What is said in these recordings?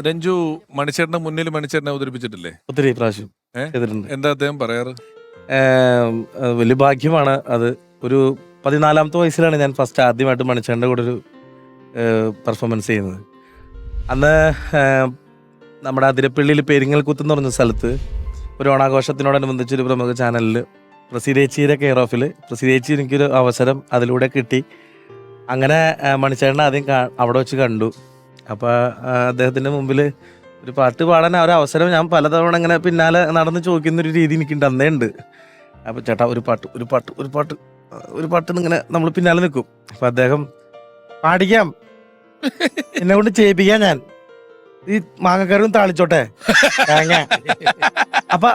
രഞ്ജു മണിച്ചേട്ടന്റെ മുന്നിൽ മണിച്ചേട്ടനെ അവതരിപ്പിച്ചിട്ടില്ലേ? ഒത്തിരി പ്രാവശ്യം ഏ? ചെയ്തിട്ടുണ്ട്. എന്താ അദ്ദേഹം പറയാറ്? ഏം, അത് വലിയ ഭാഗ്യമാണ്. അത് ഒരു പതിനാലാമത്തെ വയസ്സിലാണ് ഞാൻ ഫസ്റ്റ് ആദ്യമായിട്ട് മണിച്ചേട്ടന്റെ കൂടെ ഒരു പെർഫോമൻസ് ചെയ്യുന്നത്. അന്ന് ഏം, നമ്മുടെ അതിരപ്പള്ളിയിൽ പെരിങ്ങൽ കുത്ത് എന്ന് പറഞ്ഞ സ്ഥലത്ത് ഒരു ഓണാഘോഷത്തിനോടനുബന്ധിച്ച് ഒരു പ്രമുഖ ചാനലിൽ പ്രസിദ്ധേച്ചിയുടെ കെയർ ഓഫിൽ പ്രസിദ്ധേച്ചി എനിക്കൊരു അവസരം അതിലൂടെ കിട്ടി. അങ്ങനെ മണിച്ചേട്ടനെ ആദ്യം കാ അവിടെ വെച്ച് കണ്ടു. അപ്പോൾ അദ്ദേഹത്തിന്റെ മുമ്പിൽ ഒരു പാട്ട് പാടാൻ ആ ഒരു അവസരം ഞാൻ പലതവണ ഇങ്ങനെ പിന്നാലെ നടന്ന് ചോദിക്കുന്ന ഒരു രീതി എനിക്കുണ്ട് അന്നേ ഉണ്ട്. അപ്പോൾ ചേട്ടാ ഒരു പാട്ട് ഒരു പാട്ട് ഒരു പാട്ട് ഒരു പാട്ട് ഇങ്ങനെ നമ്മൾ പിന്നാലെ നിൽക്കും. അപ്പം അദ്ദേഹം പാടിക്കാം. എന്നെ കൊണ്ട് ചെയ്യിപ്പിക്കാം ഞാൻ. ഈ മാങ്ങക്കറിയും താളിച്ചോട്ടെ. തേങ്ങ. അപ്പൊ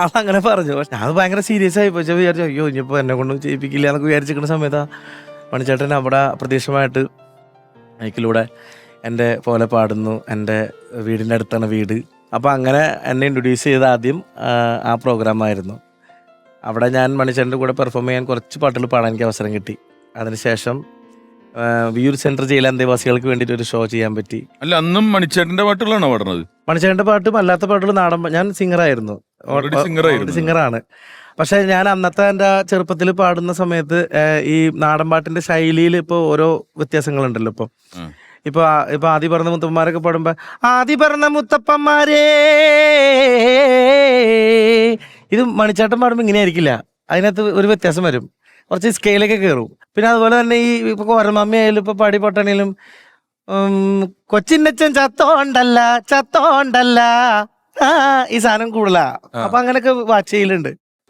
ആളങ്ങനെ പറഞ്ഞു. പക്ഷെ അത് ഭയങ്കര സീരിയസ് ആയി പക്ഷെ വിചാരിച്ചു അയ്യോ ഇനിയിപ്പോ എന്നെ കൊണ്ട് ചെയ്യിപ്പിക്കില്ല എന്നൊക്കെ വിചാരിച്ചിരിക്കുന്ന സമയത്താ മണിച്ചേട്ടൻ അവിടെ പ്രത്യക്ഷമായിട്ട് മൈക്കിലൂടെ എന്റെ പോലെ പാടുന്നു എന്റെ വീടിന്റെ അടുത്താണ് വീട്. അപ്പോൾ അങ്ങനെ എന്നെ ഇൻട്രൊഡ്യൂസ് ചെയ്ത ആദ്യം ആ, പ്രോഗ്രാം പ്രോഗ്രാമായിരുന്നു അവിടെ ഞാൻ മണിച്ചേട്ടന്റെ കൂടെ പെർഫോം ചെയ്യാൻ കുറച്ച് പാട്ടുകൾ പാടാൻ എനിക്ക് അവസരം കിട്ടി. അതിനുശേഷം വിയൂർ സെൻട്രൽ ജയിലെ അന്തേവാസികൾക്ക് വേണ്ടിയിട്ട് ഒരു ഷോ ചെയ്യാൻ പറ്റി. അല്ല അന്നും മണിച്ചേട്ടന്റെ പാട്ടുകളാണോ പാടുന്നത്? മണിച്ചേട്ടന്റെ പാട്ടും അല്ലാത്ത പാട്ടുകൾ നാടൻ ഞാൻ സിംഗറായിരുന്നു. സിംഗറാണ് പക്ഷെ ഞാൻ അന്നത്തെ എന്റെ ചെറുപ്പത്തിൽ പാടുന്ന സമയത്ത് ഈ നാടൻ പാട്ടിന്റെ ശൈലിയിൽ ഇപ്പോൾ ഓരോ വ്യത്യാസങ്ങളുണ്ടല്ലോ ഇപ്പൊ. ഉം. ഇപ്പൊ ആ- ഇപ്പൊ ആദി പറഞ്ഞ മുത്തപ്പന്മാരൊക്കെ പാടുമ്പോ ആദി പറഞ്ഞ മുത്തപ്പന്മാരേ. ഇത് മണിച്ചാട്ടം പാടുമ്പോ ഇങ്ങനെ ആയിരിക്കില്ല. അതിനകത്ത് ഒരു വ്യത്യാസം വരും. കുറച്ച് സ്കെയിലൊക്കെ കയറും പിന്നെ അതുപോലെ തന്നെ ഈ ഇപ്പൊ കോരമമ്മ ആയാലും ഇപ്പൊ പാടി പൊട്ടാണേലും കൊച്ചിന്നച്ചൻ ചത്തോണ്ടല്ല ചത്തോണ്ടല്ല. ഈ സാധനം കൂടുതലാ. അപ്പൊ അങ്ങനെയൊക്കെ വാച്ച് ചെയ്യലുണ്ട്.